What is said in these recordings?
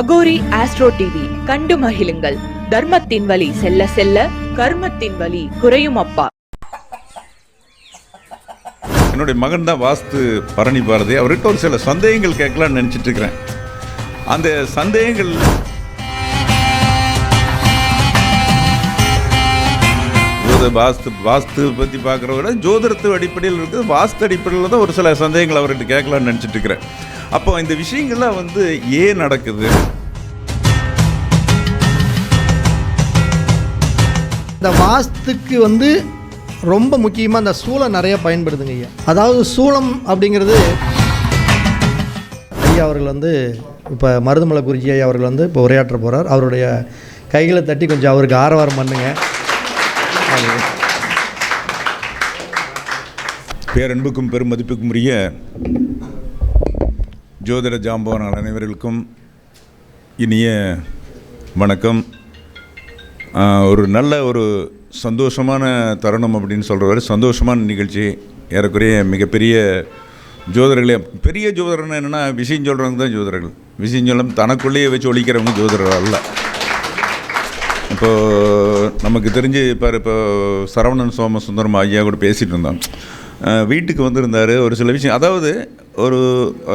Aghori astro TV கண்டு மகிழுங்கள். தர்மத்தின் வழி செல்ல செல்ல கர்மத்தின் வழி குறையும் அப்பா. என்னுடைய மகன் தான் வாஸ்து பரணி பாரதி. அவர்கிட்ட ஒரு சில சந்தேகங்கள் கேட்கலாம்னு நினச்சிட்டு இருக்கிறேன் அந்த சந்தேகங்கள் வாஸ்து வாஸ்து பற்றி பார்க்குறத விட ஜோதிடத்து அடிப்படையில் இருக்குது. வாஸ்து அடிப்படையில் தான் ஒரு சில சந்தேகங்கள் அவர்கிட்ட கேட்கலாம்னு நினச்சிட்டு இருக்கிறேன் அப்போ இந்த விஷயங்கள்லாம் வந்து ஏன் நடக்குது? இந்த வாஸ்துக்கு வந்து ரொம்ப முக்கியமாக இந்த சூளம் நிறைய பயன்படுதுங்க ஐயா. அதாவது சூளம் அப்படிங்கிறது ஐயா அவர்கள் வந்து இப்போ மருதுமலை குருஜி ஐயா அவர்கள் வந்து இப்போ உரையாற்ற போகிறார் அவருடைய கைகளை தட்டி கொஞ்சம் அவருக்கு ஆரவாரம் பண்ணுங்க. பேரன்புக்கும் பெருமதிப்புக்கும் உரிய ஜோதிட ஜாம்பவான் அனைவர்களுக்கும் இனிய வணக்கம். ஒரு நல்ல ஒரு சந்தோஷமான தருணம் அப்படின்னு சொல்கிறவர் சந்தோஷமான நிகழ்ச்சி. ஏறக்குறைய மிகப்பெரிய ஜோதிடர்களே பெரிய ஜோதிடர்னா என்னென்னா விஷயம் சொல்கிறவங்க தான் ஜோதிடர்கள். விஷயம் சொல்லும் தனக்குள்ளேயே வச்சு ஒழிக்கிறவங்க ஜோதிடர்கள் அல்ல. இப்போது நமக்கு தெரிஞ்சு இப்போ இப்போ சரவணன் சோமசுந்தரம் ஐயா கூட பேசிகிட்டு இருந்தோம் வீட்டுக்கு வந்திருந்தார் ஒரு சில விஷயம். அதாவது ஒரு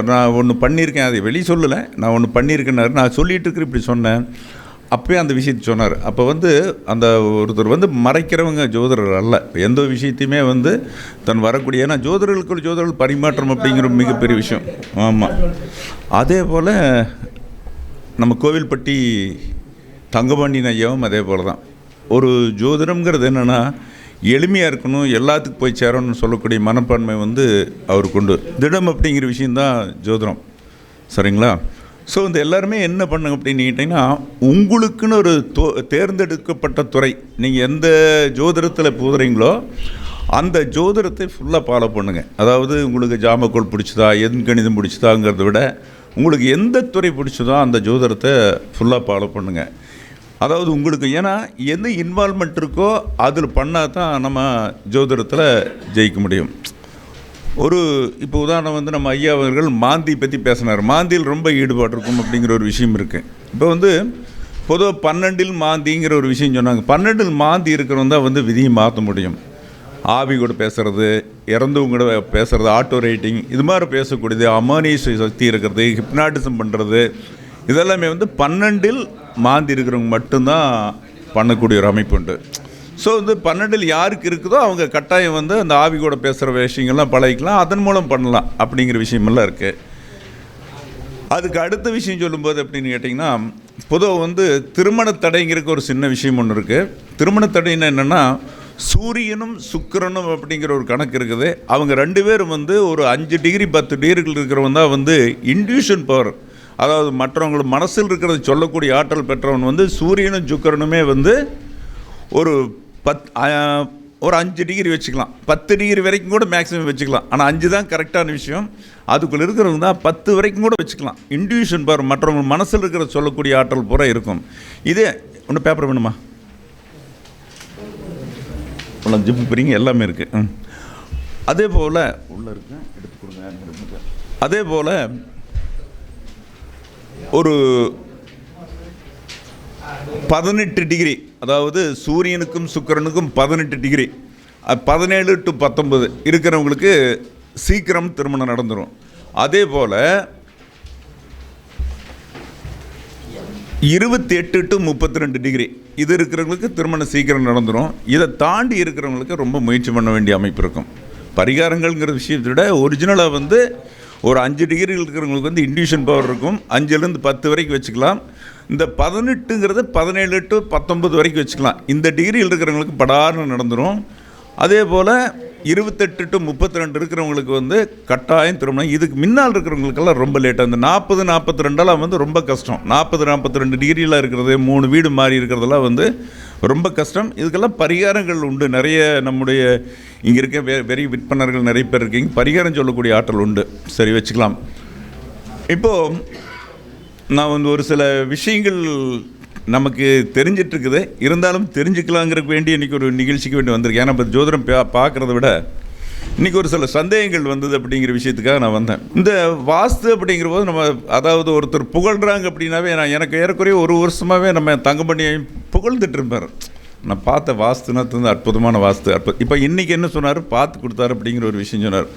நான் ஒன்று பண்ணியிருக்கேன் அதை வெளியே சொல்லலை. நான் ஒன்று பண்ணியிருக்கேன்னாரு. நான் சொல்லிகிட்டு இருக்கிற இப்படி சொன்னேன். அப்போயே அந்த விஷயத்தை சொன்னார். அப்போ வந்து அந்த ஒருத்தர் வந்து மறைக்கிறவங்க ஜோதிடர் அல்ல. எந்த விஷயத்தையுமே வந்து தன் வரக்கூடிய ஏன்னா ஜோதிடர்களுக்குள் ஜோதிடர்கள் பரிமாற்றம் அப்படிங்கிற மிகப்பெரிய விஷயம். ஆமாம் அதே போல் நம்ம கோவில்பட்டி தங்கபாண்டியன் ஐயாவும் அதே போல் தான் ஒரு ஜோதிடம்ங்கிறது என்னென்னா எளிமையாக இருக்கணும் எல்லாத்துக்கும் போய் சேரணும்னு சொல்லக்கூடிய மனப்பான்மை வந்து அவர் கொண்டு திடம் அப்படிங்கிற விஷயந்தான் ஜோதிடம். சரிங்களா? ஸோ இந்த எல்லாருமே என்ன பண்ணுங்க அப்படின்னு கேட்டிங்கன்னா உங்களுக்குன்னு ஒரு தோ தேர்ந்தெடுக்கப்பட்ட துறை நீங்கள் எந்த ஜோதிடத்தில் போதுறீங்களோ அந்த ஜோதிடத்தை ஃபுல்லாக ஃபாலோ பண்ணுங்கள் அதாவது உங்களுக்கு ஜாமக்கோள் பிடிச்சதா எண் கணிதம் பிடிச்சதாங்கிறத விட உங்களுக்கு எந்த துறை பிடிச்சதோ அந்த ஜோதிடத்தை ஃபுல்லாக ஃபாலோ பண்ணுங்கள் அதாவது உங்களுக்கு ஏன்னா எந்த இன்வால்மெண்ட் இருக்கோ அதில் பண்ணால் தான் நம்ம ஜோதிடத்தில் ஜெயிக்க முடியும். ஒரு இப்போ உதாரணம் வந்து நம்ம ஐயா அவர்கள் மாந்தி பற்றி பேசினார். மாந்தியில் ரொம்ப ஈடுபாடு இருக்கும் அப்படிங்கிற ஒரு விஷயம் இருக்குது இப்போ வந்து பொதுவாக பன்னெண்டில் மாந்திங்கிற ஒரு விஷயம் சொன்னாங்க. பன்னெண்டில் மாந்தி இருக்கிறவங்க தான் வந்து விதியை மாற்ற முடியும். ஆவி கூட பேசுகிறது இறந்தவங்க கூட பேசுகிறது ஆட்டோ ரைட்டிங் இது மாதிரி பேசக்கூடியது அமானிய சக்தி இருக்கிறது ஹிப்னாட்டிசம் பண்ணுறது இதெல்லாமே வந்து பன்னெண்டில் மாந்தி இருக்கிறவங்க மட்டும்தான் பண்ணக்கூடிய ஒரு அமைப்பு உண்டு. ஸோ வந்து பன்னெண்டில் யாருக்கு இருக்குதோ அவங்க கட்டாயம் வந்து அந்த ஆவி கூட பேசுகிற விஷயங்கள்லாம் பழகிக்கலாம் அதன் மூலம் பண்ணலாம் அப்படிங்கிற விஷயமெல்லாம் இருக்குது அதுக்கு அடுத்த விஷயம் சொல்லும்போது அப்படின்னு கேட்டிங்கன்னா பொதுவாக வந்து திருமண தடைங்கிறதுக்கு ஒரு சின்ன விஷயம் ஒன்று இருக்குது திருமண தடைன்னு என்னென்னா சூரியனும் சுக்கிரனும் அப்படிங்கிற ஒரு கணக்கு இருக்குது. அவங்க ரெண்டு பேரும் வந்து ஒரு அஞ்சு டிகிரி பத்து டிகிரிகள் இருக்கிறவங்க தான் வந்து இன்டியூஷன் பவர் அதாவது மற்றவங்க மனசில் இருக்கிறத சொல்லக்கூடிய ஆற்றல் பெற்றவன் வந்து சூரியனும் சுக்கிரனுமே வந்து ஒரு பத் ஒரு அஞ்சு டிகிரி வச்சுக்கலாம். பத்து டிகிரி வரைக்கும் கூட மேக்ஸிமம் வச்சுக்கலாம். ஆனால் அஞ்சு தான் கரெக்டான விஷயம். அதுக்குள்ளே இருக்கிறவங்க தான் பத்து வரைக்கும் கூட வச்சுக்கலாம். இன்டியூஷன் பார் மற்றவங்க மனசில் இருக்கிற சொல்லக்கூடிய ஆற்றல் பூரா இருக்கும். இதே ஒன்று பேப்பர் வேணுமா? உள்ள ஜிப்பு பிரிங்க எல்லாமே இருக்குது ம். அதே போல் உள்ளே இருக்கு எடுத்து கொடுங்க அதே போல் ஒரு பதினெட்டு டிகிரி அதாவது சூரியனுக்கும் சுக்கிரனுக்கும் பதினெட்டு டிகிரி பதினேழு டு பத்தொன்பது இருக்கிறவங்களுக்கு சீக்கிரம் திருமணம் நடந்துடும் அதே போல் இருபத்தி எட்டு டு முப்பத்தி ரெண்டு டிகிரி இது இருக்கிறவங்களுக்கு திருமணம் சீக்கிரம் நடந்துடும் இதை தாண்டி இருக்கிறவங்களுக்கு ரொம்ப முயற்சி பண்ண வேண்டிய அமைப்பு இருக்கும். பரிகாரங்கள்ங்கிற விஷயத்தை விட ஒரிஜினலாக வந்து ஒரு அஞ்சு டிகிரி இருக்கிறவங்களுக்கு வந்து இண்டியூஷன் பவர் இருக்கும். அஞ்சுலேருந்து பத்து வரைக்கும் வச்சுக்கலாம். இந்த பதினெட்டுங்கிறது பதினேழு டு பத்தொம்பது வரைக்கும் வச்சுக்கலாம். இந்த டிகிரியில் இருக்கிறவங்களுக்கு படார்னு நடந்துடும் அதே போல் இருபத்தெட்டு டு முப்பத்தி ரெண்டு இருக்கிறவங்களுக்கு வந்து கட்டாயம் திருமணம். இதுக்கு முன்னால் இருக்கிறவங்களுக்கெல்லாம் ரொம்ப லேட்டாக இந்த நாற்பது நாற்பத்தி ரெண்டெல்லாம் வந்து ரொம்ப கஷ்டம். நாற்பது நாற்பத்தி ரெண்டு டிகிரியெலாம் இருக்கிறது மூணு வீடு மாறி இருக்கிறதெல்லாம் வந்து ரொம்ப கஷ்டம். இதுக்கெல்லாம் பரிகாரங்கள் உண்டு. நிறைய நம்முடைய இங்கே இருக்க வெ வெறி விற்பனர்கள் நிறைய பேர் இருக்கீங்க. பரிகாரம் சொல்லக்கூடிய ஆற்றல் உண்டு. சரி வச்சுக்கலாம். இப்போது நான் வந்து ஒரு சில விஷயங்கள் நமக்கு தெரிஞ்சிட்ருக்குது. இருந்தாலும் தெரிஞ்சுக்கலாங்கிறதுக்கு வேண்டி இன்றைக்கி ஒரு நிகழ்ச்சிக்கு வேண்டி வந்திருக்கேன். ஏன்னா இப்போ ஜோதிடம் பா பார்க்குறத விட இன்றைக்கி ஒரு சில சந்தேகங்கள் வந்தது அப்படிங்கிற விஷயத்துக்காக நான் வந்தேன். இந்த வாஸ்து அப்படிங்கிற போது நம்ம அதாவது ஒருத்தர் புகழ்கிறாங்க அப்படின்னாவே நான் எனக்கு ஏறக்குறைய ஒரு வருஷமாகவே நம்ம தங்கமணியை புகழ்ந்துட்டு இருப்பார். நான் பார்த்த வாஸ்துனத்து வந்து அற்புதமான வாஸ்து அற்பு இப்போ இன்றைக்கி என்ன சொன்னார்? பார்த்து கொடுத்தாரு அப்படிங்கிற ஒரு விஷயம் சொன்னார்.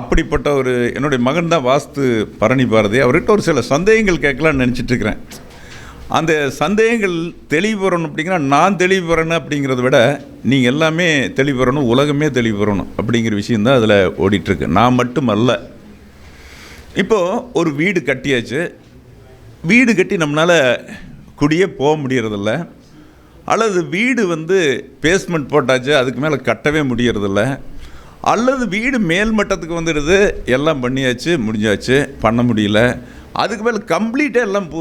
அப்படிப்பட்ட ஒரு என்னுடைய மகன் தான் வாஸ்து பரணி பாரதி. அவர்கிட்ட ஒரு சில சந்தேகங்கள் கேட்கலான்னு நினச்சிட்டு இருக்கிறேன். அந்த சந்தேகங்கள் தெளிவு பெறணும் அப்படிங்கிற நான் தெளிவு பெறணும் அப்படிங்கிறத விட நீங்கள் எல்லாமே தெளிவு பெறணும் உலகமே தெளிவு பெறணும் அப்படிங்கிற விஷயந்தான் அதில் ஓடிட்டுருக்கு. நான் மட்டும் அல்ல இப்போது ஒரு வீடு கட்டியாச்சு. வீடு கட்டி நம்மளால் குடியே போக முடியறதில்ல. அல்லது வீடு வந்து பேஸ்மெண்ட் போட்டாச்சு அதுக்கு மேலே கட்டவே முடியறதில்ல. அல்லது வீடு மேல்மட்டத்துக்கு வந்துடுது எல்லாம் பண்ணியாச்சு முடிஞ்சாச்சு பண்ண முடியல. அதுக்கு மேலே கம்ப்ளீட்டாக எல்லாம் பூ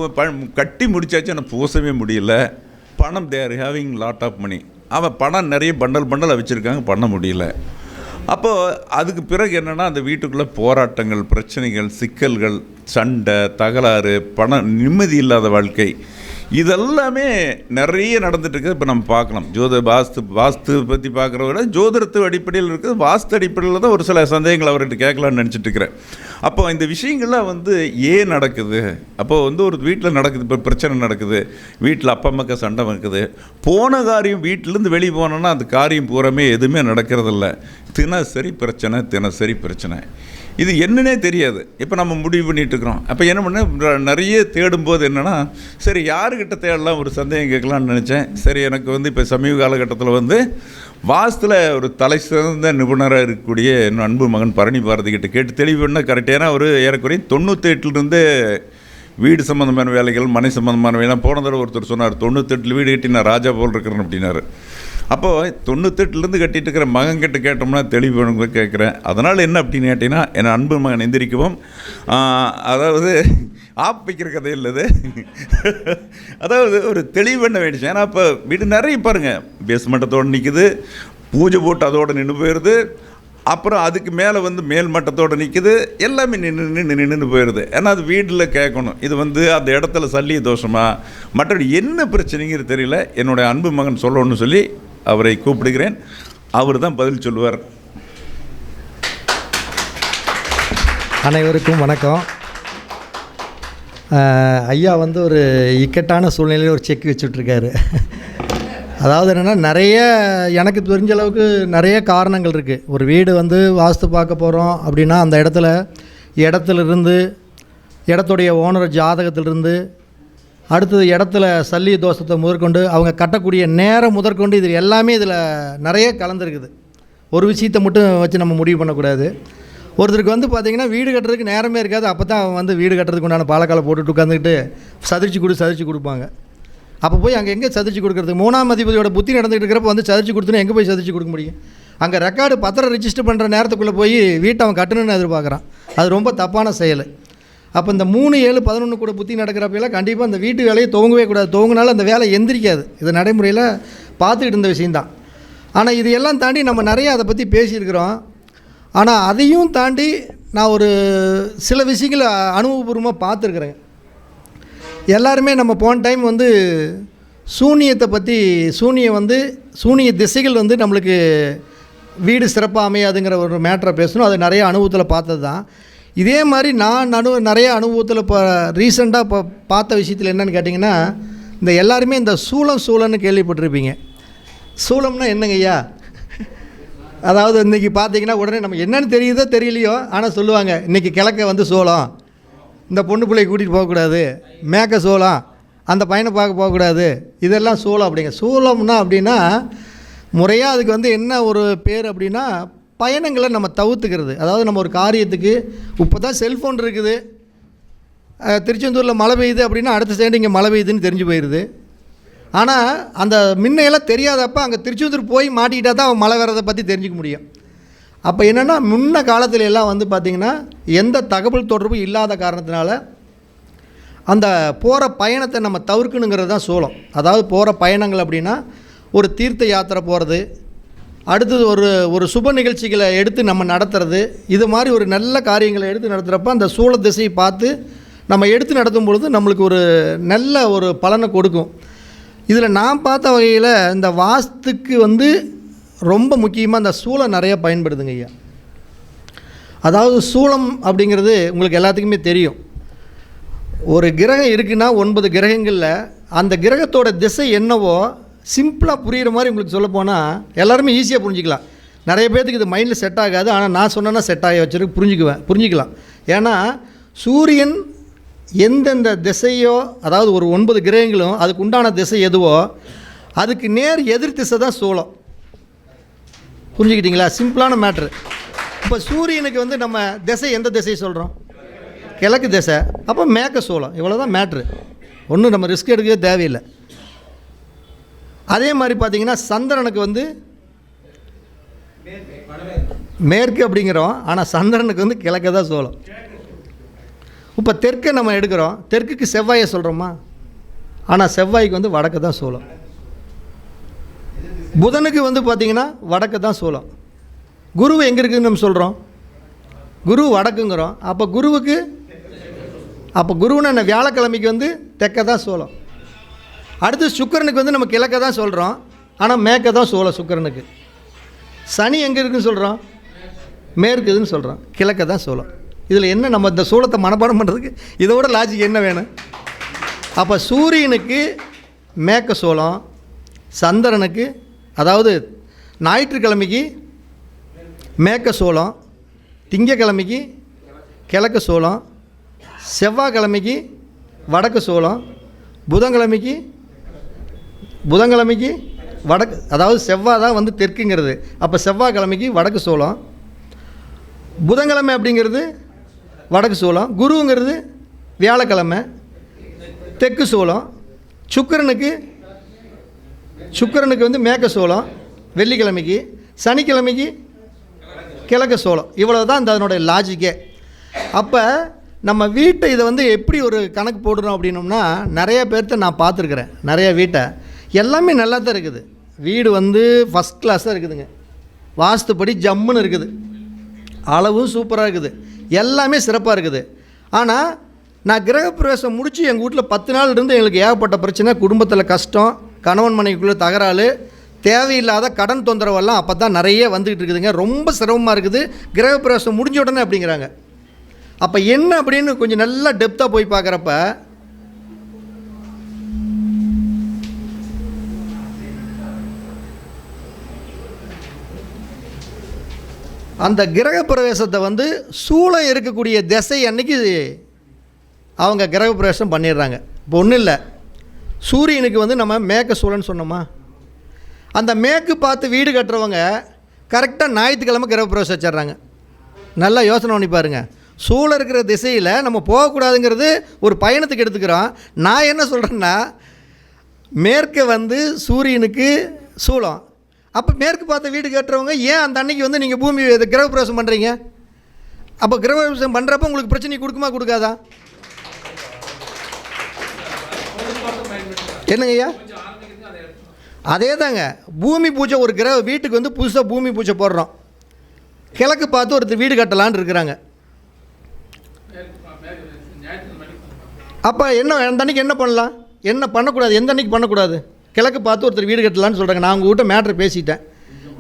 கட்டி முடிச்சாச்சு. ஆனால் பூசவே முடியல. பணம் there having lot of money அவன் பணம் நிறைய பண்டல் பண்டலாக வச்சுருக்காங்க. பண்ண முடியல. அப்போது அதுக்கு பிறகு என்னென்னா அந்த வீட்டுக்குள்ளே போராட்டங்கள் பிரச்சனைகள் சிக்கல்கள் சண்டை தகராறு பணம் நிம்மதி இல்லாத வாழ்க்கை. இதெல்லாமே நிறைய நடந்துட்டுருக்கு. இப்போ நம்ம பார்க்கலாம். ஜோத வாஸ்து வாஸ்து பற்றி பார்க்குறத விட ஜோதிடத்து அடிப்படையில் இருக்குது. வாஸ்து அடிப்படையில் தான் ஒரு சில சந்தேகங்கள் அவர்கிட்ட கேட்கலான்னு நினச்சிட்டு இருக்கிறேன் அப்போ இந்த விஷயங்கள்லாம் வந்து ஏன் நடக்குது? அப்போ வந்து ஒரு வீட்டில் நடக்குது இப்போ பிரச்சனை நடக்குது. வீட்டில் அப்பா அம்மாக்க சண்டை நடக்குது. போன காரியம் வீட்டிலேருந்து வெளியே போனோன்னா அந்த காரியம் பூராமே எதுவுமே நடக்கிறதில்ல. தினசரி பிரச்சனை தினசரி பிரச்சனை. இது என்னன்னே தெரியாது. இப்போ நம்ம முடிவு பண்ணிகிட்ருக்குறோம் அப்போ என்ன பண்ண நிறைய தேடும்போது என்னென்னா சரி யாருக்கிட்ட தேடலாம்? ஒரு சந்தேகம் கேட்கலான்னு நினச்சேன். சரி எனக்கு வந்து இப்போ சமீப காலகட்டத்தில் வந்து வாஸ்தில் ஒரு தலை சிறந்த நிபுணராக இருக்கக்கூடிய என் அன்பு மகன் பரணி பாரதிக்கிட்ட கேட்டு தெளிவு பண்ண கரெக்டான ஒரு ஏறக்குறைய தொண்ணூத்தெட்டுலேருந்து வீடு சம்மந்தமான வேலைகள் மனை சம்மந்தமான வேலை போன தடவை ஒருத்தர் சொன்னார் தொண்ணூத்தெட்டில் வீடு கட்டி நான் ராஜா போல் இருக்கிறேன் அப்படின்னாரு. அப்போது தொண்ணூத்தெட்டுலேருந்து கட்டிட்டு இருக்கிற மகன் கிட்ட கேட்டோம்னா தெளிவு கேட்குறேன். அதனால் என்ன அப்படின்னு கேட்டிங்கன்னா என் அன்பு மகன் எந்திரிக்கவும். அதாவது ஆப் வைக்கிற கதை இல்லது அதாவது ஒரு தெளிவு பண்ண வேண்டிச்சு ஏன்னா இப்போ வீடு நிறைய பாருங்கள் பேஸ்மெண்ட்டத்தோடு நிற்குது பூஜை போட்டு அதோடு நின்று போயிடுது. அப்புறம் அதுக்கு மேலே வந்து மேல் மட்டத்தோடு நிற்குது எல்லாமே நின்று நின்று நின்று போயிடுது. ஏன்னா அது வீட்டில் கேட்கணும். இது வந்து அந்த இடத்துல சல்லிய தோஷமாக மற்றபடி என்ன பிரச்சனைங்கிறது தெரியல. என்னுடைய அன்பு மகன் சொல்லணும்னு சொல்லி அவரை கூப்பிடுகிறேன். அவர் தான் பதில் சொல்லுவார். அனைவருக்கும் வணக்கம். ஐயா வந்து ஒரு இக்கட்டான சூழ்நிலையில் ஒரு செக் வச்சுட்ருக்காரு. அதாவது என்னென்னா நிறைய எனக்கு தெரிஞ்ச அளவுக்கு நிறைய காரணங்கள் இருக்குது ஒரு வீடு வந்து வாஸ்து பார்க்க போகிறோம் அப்படின்னா அந்த இடத்துல இடத்துல இருந்து இடத்துடைய ஓனர் ஜாதகத்திலிருந்து அடுத்தது இடத்துல சல்லி தோஷத்தை முதற்கொண்டு அவங்க கட்டக்கூடிய நேரம் முதற்கொண்டு இது எல்லாமே இதில் நிறைய கலந்துருக்குது. ஒரு விஷயத்தை மட்டும் வச்சு நம்ம முடிவு பண்ணக்கூடாது. ஒருத்தருக்கு வந்து பார்த்திங்கன்னா வீடு கட்டுறதுக்கு நேரமே இருக்காது. அப்போ தான் அவன் வந்து வீடு கட்டுறதுக்கு உண்டான பாலக்கால போட்டுட்டு உட்காந்துக்கிட்டு சதிர்ச்சி கொடு சதிர்ச்சி கொடுப்பாங்க. அப்போ போய் அங்கே எங்கே சதிர்ச்சி கொடுக்குறது? மூணாம் அதிபதியோட புத்தி நடந்துகிட்டு இருக்கிறப்ப வந்து சதிர்ச்சி கொடுத்துன்னு எங்கே போய் சதிர்ச்சி கொடுக்க முடியும்? அங்கே ரெக்கார்டு பத்திரம் ரிஜிஸ்டர் பண்ணுற நேரத்துக்குள்ளே போய் வீட்டை அவன் கட்டணும்னு எதிர்பார்க்குறான். அது ரொம்ப தப்பான செயல். அப்போ இந்த மூணு ஏழு பதினொன்று கூட புத்தி நடக்கிறப்பெல்லாம் கண்டிப்பாக அந்த வீட்டு வேலையை துவங்கவே கூடாது. துவங்கினாலும் அந்த வேலை எந்திரிக்காது. இது நடைமுறையில் பார்த்துக்கிட்டு இருந்த விஷயந்தான் ஆனால் இது எல்லாம் தாண்டி நம்ம நிறைய அதை பற்றி பேசியிருக்கிறோம். ஆனால் அதையும் தாண்டி நான் ஒரு சில விஷயங்களை அனுபவபூர்வமாக பார்த்துருக்குறேங்க எல்லாருமே நம்ம போன டைம் வந்து சூனியத்தை பற்றி சூனியம் வந்து சூனிய திசைகள் வந்து நம்மளுக்கு வீடு சிறப்பாக அமையாதுங்கிற ஒரு மேட்டரை பேசணும். அது நிறைய அனுபவத்தில் பார்த்தது தான் இதே மாதிரி நான் அனு நிறைய அனுபவத்தில் இப்போ ரீசெண்டாக இப்போ பார்த்த விஷயத்தில் என்னென்னு கேட்டிங்கன்னா இந்த எல்லாருமே இந்த சூளம் சூளம்னு கேள்விப்பட்டிருப்பீங்க. சூளம்னா என்னங்கய்யா அதாவது இன்றைக்கி பார்த்தீங்கன்னா உடனே நம்ம என்னென்னு தெரியுதோ தெரியலையோ ஆனால் சொல்லுவாங்க இன்றைக்கி கிழக்க வந்து சோளம். இந்த பொண்ணு பிள்ளைய கூட்டிகிட்டு போகக்கூடாது. மேக்க சோளம். அந்த பையனை பார்க்க போகக்கூடாது. இதெல்லாம் சூளம் அப்படிங்க. சூளம்னா அப்படின்னா முறையாக அதுக்கு வந்து என்ன ஒரு பேர் அப்படின்னா பயணங்களை நம்ம தவிர்த்துக்கிறது. அதாவது நம்ம ஒரு காரியத்துக்கு இப்போ தான் செல்ஃபோன் இருக்குது. திருச்செந்தூரில் மழை பெய்யுது அப்படின்னா அடுத்த சைடு இங்கே மழை பெய்யுதுன்னு தெரிஞ்சு போயிடுது ஆனால் அந்த முன்னையெல்லாம் தெரியாதப்ப அங்கே திருச்செந்தூர் போய் மாட்டிக்கிட்டா தான் அவன் மழை வர்றதை பற்றி தெரிஞ்சுக்க முடியும். அப்போ என்னென்னா முன்ன காலத்துல எல்லாம் வந்து பார்த்திங்கன்னா எந்த தகவல் தொடர்பும் இல்லாத காரணத்தினால அந்த போகிற பயணத்தை நம்ம தவிர்க்கணுங்கிறது தான் சோளம். அதாவது போகிற பயணங்கள் அப்படின்னா ஒரு தீர்த்த யாத்திரை போகிறது அடுத்தது ஒரு ஒரு சுப நிகழ்ச்சிகளை எடுத்து நம்ம நடத்துறது. இது மாதிரி ஒரு நல்ல காரியங்களை எடுத்து நடத்துகிறப்ப அந்த சூழ திசையை பார்த்து நம்ம எடுத்து நடத்தும் பொழுது நம்மளுக்கு ஒரு நல்ல ஒரு பலனை கொடுக்கும். இதில் நான் பார்த்த வகையில் இந்த வாஸ்துக்கு வந்து ரொம்ப முக்கியமாக இந்த சூளை நிறைய பயன்படுதுங்க ஐயா. அதாவது சூலம் அப்படிங்கிறது உங்களுக்கு எல்லாத்துக்குமே தெரியும். ஒரு கிரகம் இருக்குன்னா ஒன்பது கிரகங்களில் அந்த கிரகத்தோட திசை என்னவோ சிம்பிளாக புரிகிற மாதிரி உங்களுக்கு சொல்ல போனால் எல்லாருமே ஈஸியாக புரிஞ்சிக்கலாம். நிறைய பேர்த்துக்கு இது மைண்டில் செட் ஆகாது. ஆனால் நான் சொன்னேன்னா செட் ஆகி வச்சிருக்கு புரிஞ்சுக்குவேன் புரிஞ்சிக்கலாம். ஏன்னா சூரியன் எந்தெந்த திசையோ அதாவது ஒரு ஒன்பது கிரகங்களும் அதுக்கு உண்டான திசை எதுவோ அதுக்கு நேர் எதிர் திசை தான் சோளம். புரிஞ்சுக்கிட்டீங்களா? சிம்பிளான மேட்ரு இப்போ சூரியனுக்கு வந்து நம்ம திசை எந்த திசையை சொல்கிறோம் கிழக்கு திசை அப்போ மேக்க சோளம். இவ்வளோ தான் மேட்ரு ஒன்றும் நம்ம ரிஸ்க் எடுக்கவே தேவையில்லை. அதே மாதிரி பார்த்தீங்கன்னா சந்திரனுக்கு வந்து மேற்கு அப்படிங்கிறோம். ஆனால் சந்திரனுக்கு வந்து கிழக்க தான் சோளம். இப்போ தெற்கை நம்ம எடுக்கிறோம். தெற்குக்கு செவ்வாயை சொல்கிறோமா ஆனால் செவ்வாய்க்கு வந்து வடக்கு தான் சோளம். புதனுக்கு வந்து பார்த்திங்கன்னா வடக்கு தான் சோளம். குரு எங்கே இருக்குதுன்னு நம்ம சொல்கிறோம் குரு வடக்குங்கிறோம். அப்போ குருவுக்கு அப்போ குருவுன்னு என்ன? வியாழக்கிழமைக்கு வந்து தெற்க தான் சோளம். அடுத்து சுக்கரனுக்கு வந்து நம்ம கிழக்க தான் சொல்கிறோம் ஆனால் மேற்க தான் சோளம் சுக்கரனுக்கு. சனி எங்கே இருக்குன்னு சொல்கிறோம் மேற்குதுன்னு சொல்கிறோம் கிழக்க தான் சோளம் இதில் என்ன நம்ம இந்த சோளத்தை மனப்பாடம் பண்ணுறதுக்கு இதோட லாஜிக் என்ன வேணும்? அப்போ சூரியனுக்கு மேற்க சோளம் சந்திரனுக்கு அதாவது ஞாயிற்றுக்கிழமைக்கு மேற்க சோளம் திங்கக்கிழமைக்கு கிழக்கு சோளம் செவ்வாய்க்கிழமைக்கு வடக்கு சோளம் புதன்கிழமைக்கு புதன்கிழமைக்கு வடக்கு அதாவது செவ்வாய் தான் வந்து தெற்குங்கிறது. அப்போ செவ்வாய்க்கிழமைக்கு வடக்கு சோளம். புதன்கிழமை அப்படிங்கிறது வடக்கு சோளம். குருங்கிறது வியாழக்கிழமை. தெற்கு சோளம். சுக்கிரனுக்கு சுக்கிரனுக்கு வந்து மேக்க சோளம் வெள்ளிக்கிழமைக்கு. சனிக்கிழமைக்கு கிழக்கு சோளம். இவ்வளோ தான் இந்த அதனுடைய லாஜிக்கே அப்போ நம்ம வீட்டை இதை வந்து எப்படி ஒரு கணக்கு போடுறோம் அப்படின்னோம்னா நிறைய பேர்த்த நான் பார்த்துருக்குறேன். நிறைய வீட்டை. எல்லாமே நல்லா தான் இருக்குது. வீடு வந்து ஃபஸ்ட் கிளாஸாக இருக்குதுங்க. வாஸ்துப்படி ஜம்முன்னு இருக்குது. அளவும் சூப்பராக இருக்குது. எல்லாமே சிறப்பாக இருக்குது. ஆனால் நான் கிரகப்பிரவேசம் முடித்து எங்கள் வீட்டில் பத்து நாள் இருந்து எங்களுக்கு ஏகப்பட்ட பிரச்சனை. குடும்பத்தில் கஷ்டம் கணவன் மனைவிக்குள்ளே தகராறு தேவையில்லாத கடன் தொந்தரவெல்லாம் அப்போ தான் நிறைய வந்துக்கிட்டு இருக்குதுங்க. ரொம்ப சிரமமாக இருக்குது. கிரகப்பிரவேசம் முடிஞ்ச உடனே அப்படிங்கிறாங்க. அப்போ என்ன அப்படின்னு கொஞ்சம் நல்லா டெப்த்தாக போய் பார்க்குறப்ப அந்த கிரகப்பிரவேசத்தை வந்து சூளம் இருக்கக்கூடிய திசை அன்னைக்கு அவங்க கிரகப்பிரவேசம் பண்ணிடுறாங்க. இப்போ ஒன்றும் இல்லை. சூரியனுக்கு வந்து நம்ம மேற்க சூழன்னு சொன்னோமா? அந்த மேற்கு பார்த்து வீடு கட்டுறவங்க கரெக்டாக ஞாயிற்றுக்கிழமை கிரகப்பிரவேசம் வச்சிடுறாங்க. நல்லா யோசனை பண்ணி பாருங்கள் சூழ இருக்கிற திசையில் நம்ம போகக்கூடாதுங்கிறது ஒரு பயணத்துக்கு எடுத்துக்கிறோம். நான் என்ன சொல்கிறேன்னா மேற்கே வந்து சூரியனுக்கு சூளம். அப்போ மேற்கு பார்த்த வீடு கட்டுறவங்க ஏன் அந்த அன்னைக்கு வந்து நீங்கள் பூமி இது கிரகப்பிரவேசம் பண்ணுறீங்க அப்போ கிரகப்பிரவேசம் பண்ணுறப்ப உங்களுக்கு பிரச்சனை கொடுக்குமா கொடுக்காதா? என்னங்கய்யா அதே தாங்க பூமி பூஜை ஒரு கிரக வீட்டுக்கு வந்து புதுசாக பூமி பூஜை போடுறோம். கிழக்கு பார்த்து ஒருத்தர் வீடு கட்டலான்னு இருக்கிறாங்க. அப்போ என்ன அந்த அன்னைக்கு என்ன பண்ணலாம்? என்ன பண்ணக்கூடாது? எந்த அன்னைக்கு பண்ணக்கூடாது? கிழக்கு பார்த்து ஒருத்தர் வீடு கட்டலான்னு சொல்கிறாங்க நான் உங்கள் வீட்டை மேட்ரு பேசிட்டேன்.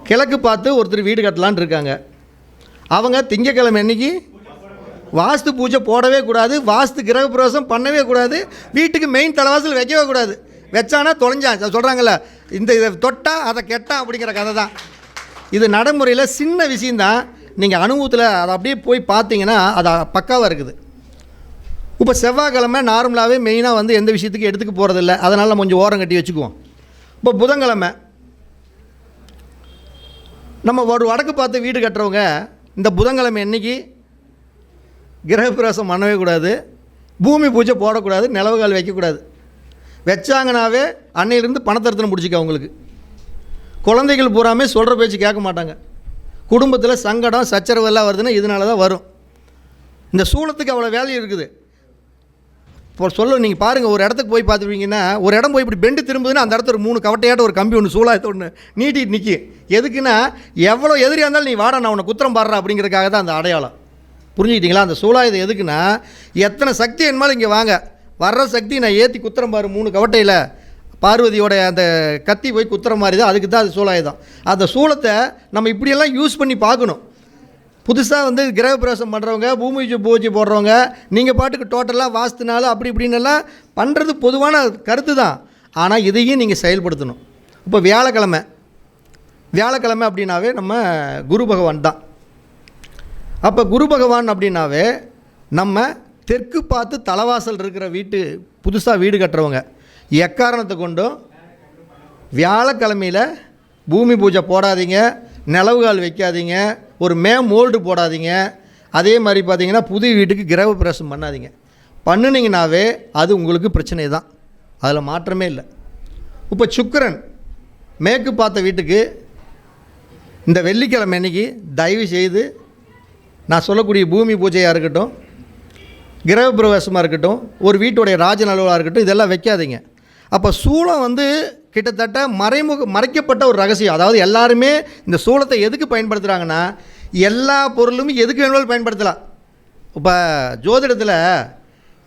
கிழக்கு பார்த்து ஒருத்தர் வீடு கட்டலான் இருக்காங்க. அவங்க திங்கக்கிழமை அன்னைக்கு வாஸ்து பூஜை போடவே கூடாது வாஸ்து கிரகப்பிரவேசம் பண்ணவே கூடாது வீட்டுக்கு மெயின் தலைவாசல் வைக்கவே கூடாது. வச்சானா தொலைஞ்சான் சொல்கிறாங்கல்ல இந்த இதை தொட்டா அதை கெட்டான் அப்படிங்கிற கதை தான். இது நடைமுறையில் சின்ன விஷயந்தான் நீங்கள் அனுபவத்தில் அதை அப்படியே போய் பார்த்தீங்கன்னா அது பக்காவாக இருக்குது. இப்போ செவ்வாய்க்கிழமை நார்மலாகவே மெயினாக வந்து எந்த விஷயத்துக்கு எடுத்துக்க போகிறதில்ல அதனால் நம்ம கொஞ்சம் ஓரம் கட்டி வச்சுக்குவோம். இப்போ புதன்கிழமை. நம்ம ஒரு வடக்கு பார்த்து வீடு கட்டுறவங்க இந்த புதன்கிழமை என்னைக்கு கிரகப்பிரவேசம் பண்ணவே கூடாது. பூமி பூஜை போடக்கூடாது நிலவுகால் வைக்கக்கூடாது. வச்சாங்கனாவே அன்னையிலேருந்து பணத்தரத்தனை பிடிச்சிக்க அவங்களுக்கு. குழந்தைகள் பூராமே சொல்கிற பேச்சு கேட்க மாட்டாங்க. குடும்பத்தில் சங்கடம் சச்சரவு எல்லாம் வருதுன்னா இதனால தான் வரும். இந்த சூளத்துக்கு அவ்வளோ வேல்யூ இருக்குது. இப்போ சொல்ல நீங்கள் பாருங்கள் ஒரு இடத்துக்கு போய் பார்த்துருவீங்கன்னா ஒரு இடம் போய் இப்படி பெண்டு திரும்புதுன்னா அந்த இடத்துல ஒரு மூணு கவட்டையாட்ட ஒரு கம்பி ஒன்று சூழாயத்தை ஒன்று நீட்டிட்டு நிற்கி எதுக்குன்னா எவ்வளோ எதிரியாக இருந்தாலும் நீ வாடா நான் உன்னை குத்திரம் பாடுறேன் அப்படிங்கிறதுக்காக தான் அந்த அடையாளம். புரிஞ்சுக்கிட்டீங்களா? அந்த சூழாயுதம் எதுக்குன்னா எத்தனை சக்தி என்மாலும் இங்கே வாங்க. வர்ற சக்தி நான் ஏற்றி குத்துறம் பாரு மூணு கவட்டையில். பார்வதியோட அந்த கத்தி போய் குத்துற மாதிரி தான் அதுக்கு தான் அது சூழாயுதம் அந்த சூளத்தை நம்ம இப்படியெல்லாம் யூஸ் பண்ணி பார்க்கணும். புதுசாக வந்து கிரகப்பிரவேசம் பண்ணுறவங்க பூமி பூஜை பூஜை போடுறவங்க நீங்கள் பாட்டுக்கு டோட்டலாக வாஸ்துனால அப்படி இப்படின்னு எல்லாம் பண்ணுறது பொதுவான கருத்து தான் ஆனால் இதையும் நீங்கள் செயல்படுத்தணும். இப்போ வியாழக்கிழமை வியாழக்கிழமை அப்படின்னாவே நம்ம குரு பகவான் தான். அப்போ குரு பகவான் அப்படின்னாவே நம்ம தெற்கு பார்த்து தலைவாசல் இருக்கிற வீட்டு புதுசாக வீடு கட்டுறவங்க. எக்காரணத்தை கொண்டும்? வியாழக்கிழமையில் பூமி பூஜை போடாதீங்க நிலவுகால் வைக்காதீங்க ஒரு மே மோல்டு போடாதீங்க. அதே மாதிரி பார்த்தீங்கன்னா புது வீட்டுக்கு கிரக பிரவேசம் பண்ணாதீங்க. பண்ணுனீங்கனாவே அது உங்களுக்கு பிரச்சனை தான். அதில் மாற்றமே இல்லை. இப்போ சுக்கரன் மேற்கு பார்த்த வீட்டுக்கு இந்த வெள்ளிக்கிழமை அன்னைக்கு தயவு செய்து நான் சொல்லக்கூடிய பூமி பூஜையாக இருக்கட்டும் கிரக பிரவேசமாக இருக்கட்டும் ஒரு வீட்டுடைய ராஜ நலவாக இருக்கட்டும் இதெல்லாம் வைக்காதீங்க. அப்போ சூளம் வந்து கிட்டத்தட்ட மறைமுக மறைக்கப்பட்ட ஒரு ரகசியம். அதாவது எல்லாருமே இந்த சூளத்தை எதுக்கு பயன்படுத்துகிறாங்கன்னா எல்லா பொருளும் எதுக்கு வேணாலும் பயன்படுத்தலாம். இப்போ ஜோதிடத்தில்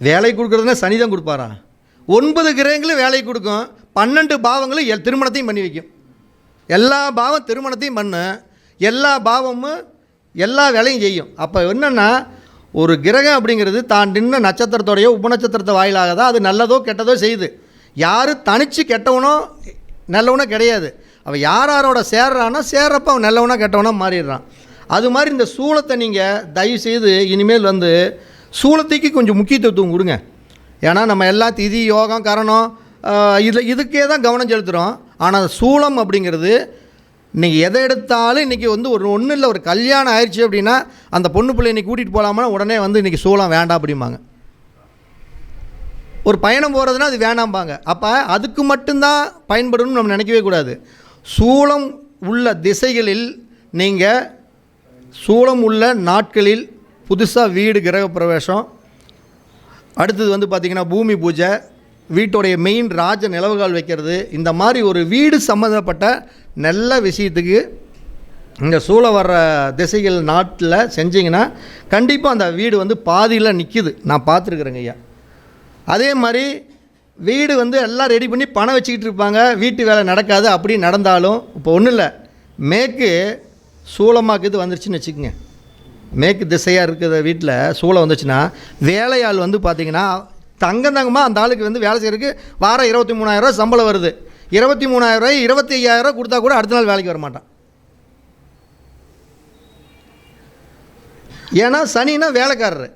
வேலை கொடுக்குறதுனா சனிதான் கொடுப்பாரா ஒன்பது கிரகங்களும் வேலை கொடுக்கும். பன்னெண்டு பாவங்களும் எல் திருமணத்தையும் பண்ணி வைக்கும். எல்லா பாவம் திருமணத்தையும் பண்ணு. எல்லா பாவமும் எல்லா வேலையும் செய்யும். அப்போ என்னென்னா ஒரு கிரகம் அப்படிங்கிறது தான் நின்ன நட்சத்திரத்தோடைய உபநட்சத்திரத்தை வாயிலாக தான் அது நல்லதோ கெட்டதோ செய்யுது. யார் தனித்து கெட்டவனோ நல்லவனோ கிடையாது. அவன் யார் யாரோட சேர்றான்னா சேர்றப்ப அவன் நல்லவனா கெட்டவனா மாறிடுறான். அது மாதிரி இந்த சூளத்தை நீங்கள் தயவு செய்து இனிமேல் வந்து சூளத்துக்கு கொஞ்சம் முக்கியத்துவம் கொடுங்க. ஏன்னா நம்ம எல்லா திதி யோகம் கரணம் இதில் இதுக்கே தான் கவனம் செலுத்துகிறோம் ஆனால் சூளம் அப்படிங்கிறது இன்றைக்கி எதை எடுத்தாலும் இன்றைக்கி வந்து ஒரு ஒன்றும் இல்லை ஒரு கல்யாணம் ஆயிடுச்சு அப்படின்னா அந்த பொண்ணு பிள்ளை இன்றைக்கி கூட்டிகிட்டு போகலாமா உடனே வந்து இன்றைக்கி சூளம் வேண்டாம் அப்படிம்பாங்க. ஒரு பயணம் போகிறதுனா அது வேணாம்பாங்க. அப்போ அதுக்கு மட்டும்தான் பயன்படணும்னு நம்ம நினைக்கவே கூடாது. சூளம் உள்ள திசைகளில் நீங்கள் சூளம் உள்ள நாட்களில் புதுசாக வீடு கிரகப்பிரவேசம். அடுத்தது வந்து பார்த்திங்கன்னா பூமி பூஜை வீட்டுடைய மெயின் ராஜ நிலவுகால் வைக்கிறது. இந்த மாதிரி ஒரு வீடு சம்மந்தப்பட்ட நல்ல விஷயத்துக்கு இந்த சூழ வர்ற திசைகள் நாட்டில் செஞ்சிங்கன்னா கண்டிப்பாக அந்த வீடு வந்து பாதியில் நிற்கிது நான் பார்த்துருக்குறேங்க ஐயா. அதே மாதிரி வீடு வந்து எல்லாம் ரெடி பண்ணி பணம் வச்சுக்கிட்டு இருப்பாங்க. வீட்டு வேலை நடக்காது. அப்படி நடந்தாலும் இப்போ ஒன்றும் இல்லை. மேற்கு சூளமாக்குது வந்துருச்சுன்னு வச்சுக்கோங்க. மேற்கு திசையாக இருக்கிற வீட்டில் சூளம் வந்துச்சுன்னா வேலையாள் வந்து பார்த்திங்கன்னா தங்கம் தங்கமாக அந்த ஆளுக்கு வந்து வேலை செய்கிறதுக்கு வாரம் இருபத்தி மூணாயிரரூவா சம்பளம் வருது. இருபத்தி மூணாயிரரூவாய் இருபத்தி ஐயாயிரரூவா கொடுத்தா கூட அடுத்த நாள் வேலைக்கு வர மாட்டான் ஏன்னா சனின்னா வேலைக்காரரு.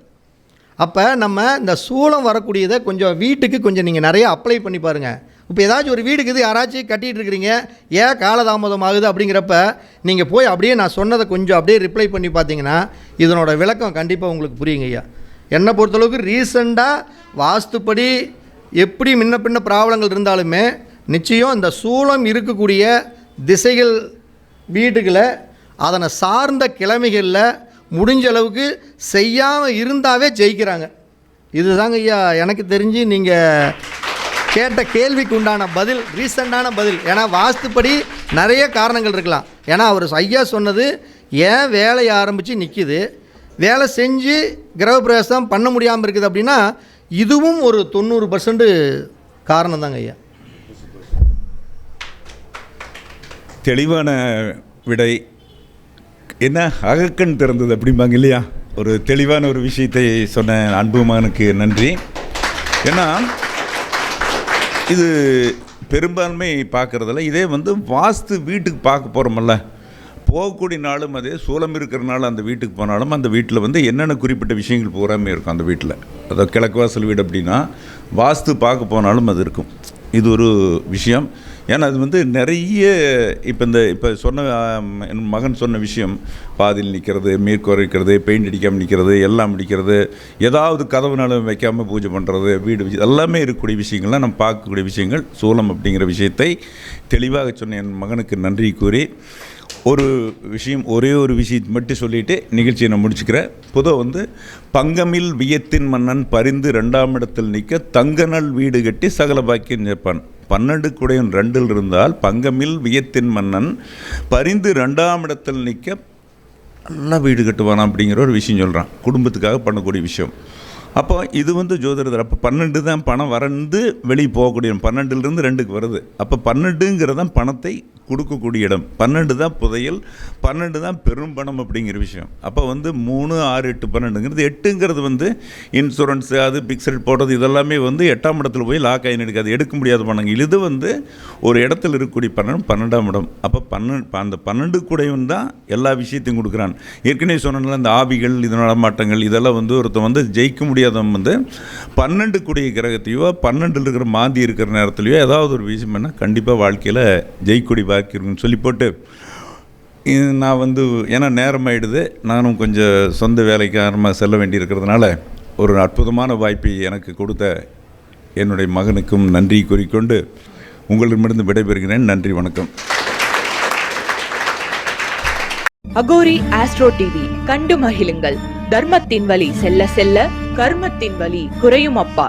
அப்போ நம்ம இந்த சூளம் வரக்கூடியதை கொஞ்சம் வீட்டுக்கு கொஞ்சம் நீங்கள் நிறைய அப்ளை பண்ணி பாருங்கள் இப்போ ஏதாச்சும் ஒரு வீடுக்கு இது யாராச்சும் கட்டிகிட்டு இருக்கிறீங்க ஏன் காலதாமதம் ஆகுது அப்படிங்கிறப்ப நீங்கள் போய் அப்படியே நான் சொன்னதை கொஞ்சம் அப்படியே ரிப்ளை பண்ணி பார்த்தீங்கன்னா இதனோட விளக்கம் கண்டிப்பாக உங்களுக்கு புரியுங்க ஐயா. என்னை பொறுத்தளவுக்கு ரீசெண்டாக வாஸ்துப்படி எப்படி முன்ன பின்ன ப்ராப்ளங்கள் இருந்தாலுமே நிச்சயம் இந்த சூளம் இருக்கக்கூடிய திசைகள் வீடுகளை அதனை சார்ந்த கிழமைகளில் முடிஞ்ச அளவுக்கு செய்யாமல் இருந்தாவே ஜெயிக்கிறாங்க. இதுதாங்க ஐயா எனக்கு தெரிஞ்சு நீங்கள் கேட்ட கேள்விக்கு உண்டான பதில் ரீசண்டான பதில். ஏன்னா வாஸ்துப்படி நிறைய காரணங்கள் இருக்கலாம். ஏன்னா அவர் ஐயா சொன்னது ஏன் வேலையை ஆரம்பித்து நிற்கிது வேலை செஞ்சு கிரகப்பிரவேசம் பண்ண முடியாமல் இருக்குது அப்படின்னா இதுவும் ஒரு தொண்ணூறு பர்சன்ட் காரணம் தாங்க ஐயா. தெளிவான விடை என்ன அகக்கண் திறந்தது அப்படிம்பாங்க இல்லையா? ஒரு தெளிவான ஒரு விஷயத்தை சொன்ன அன்பு மகனுக்கு நன்றி. ஏன்னா இது பெரும்பான்மை பார்க்குறதில்ல. இதே வந்து வாஸ்து வீட்டுக்கு பார்க்க போகிறோமல்ல போகக்கூடிய நாளும் அதே சூளம் இருக்கிற நாள் அந்த வீட்டுக்கு போனாலும் அந்த வீட்டில் வந்து என்னென்ன குறிப்பிட்ட விஷயங்கள் பூராமே இருக்கும் அந்த வீட்டில். அதாவது கிழக்கு வாசல் வீடு அப்படின்னா வாஸ்து பார்க்க போனாலும் அது இருக்கும். இது ஒரு விஷயம். ஏன்னா அது வந்து நிறைய இப்போ இந்த இப்போ சொன்ன என் மகன் சொன்ன விஷயம் பாதியில் நிற்கிறது மேற்குறைக்கிறது பெயிண்ட் அடிக்காமல் நிற்கிறது எல்லாம் அடிக்கிறது ஏதாவது கதவு வைக்காமல் பூஜை பண்ணுறது வீடு எல்லாமே இருக்கக்கூடிய விஷயங்கள்லாம் நம்ம பார்க்கக்கூடிய விஷயங்கள் சூலம் அப்படிங்கிற விஷயத்தை தெளிவாக சொன்ன என் மகனுக்கு நன்றி கூறி ஒரு விஷயம் ஒரே ஒரு விஷயத்தை மட்டும் சொல்லிட்டு நிகழ்ச்சியை நான் முடிச்சுக்கிறேன். பொதுவாக வந்து பங்கமில் வியத்தின் மன்னன் பரிந்து ரெண்டாம் இடத்தில் நிற்க தங்கநல் வீடு கட்டி சகல பாக்கியம் நிற்பான் பன்னெண்டு குடையன் ரெண்டில் இருந்தால் பங்கமில் வியத்தின் மன்னன் பரிந்து ரெண்டாம் இடத்தில் நிற்க நல்லா வீடு கட்டுவானா அப்படிங்கிற ஒரு விஷயம் சொல்கிறான் குடும்பத்துக்காக பண்ணக்கூடிய விஷயம். அப்போ இது வந்து ஜோதிடர் அப்போ பன்னெண்டு தான் பணம் வரந்து வெளியே போகக்கூடிய பன்னெண்டுலேருந்து ரெண்டுக்கு வருது. அப்போ பன்னெண்டுங்கிறது தான் பணத்தை கொடுக்கக்கூடிய இடம். பன்னெண்டு தான் புதையல் பன்னெண்டு தான் பெரும் பணம் அப்படிங்கிற விஷயம். அப்போ வந்து மூணு ஆறு எட்டு பன்னெண்டுங்கிறது எட்டுங்கிறது வந்து இன்சூரன்ஸு அது பிக்சட் போடுறது இதெல்லாமே வந்து எட்டாம் இடத்துல போய் லாக் ஆகி எடுக்காது எடுக்க முடியாத பணங்கள் இது வந்து ஒரு இடத்துல இருக்கக்கூடிய பன்னெண்டு பன்னெண்டாம் இடம். அப்போ பன்னெண்டு அந்த பன்னெண்டு கூடையும் தான் எல்லா விஷயத்தையும் கொடுக்குறான். ஏற்கனவே சொன்னல இந்த ஆவிகள் இது நடமாட்டங்கள் இதெல்லாம் வந்து ஒருத்தன் வந்து ஜெயிக்க முடியாதவன் வந்து பன்னெண்டு கூடிய கிரகத்தையோ பன்னெண்டில் இருக்கிற மாந்தி இருக்கிற நேரத்துலையோ ஏதாவது ஒரு விஷயம் என்ன கண்டிப்பாக வாழ்க்கையில் ஜெய்கொடி பாக்கி இருக்குன்னு சொல்லி போட்டு நான் வந்து ஏன்னா நேரம் ஆகிடுது நானும் கொஞ்சம் சொந்த வேலைக்கு காரணமாக செல்ல வேண்டியிருக்கிறதுனால ஒரு அற்புதமான வாய்ப்பை எனக்கு கொடுத்த என்னுடைய மகனுக்கும் நன்றி கூறிக்கொண்டு உங்களிடமிருந்து விடைபெறுகிறேன். நன்றி வணக்கம். அகோரி ஆஸ்ட்ரோ டிவி கண்டு மகிழுங்கள். தர்மத்தின் வழி செல்ல செல்ல கர்மத்தின் வழி குறையும் அப்பா.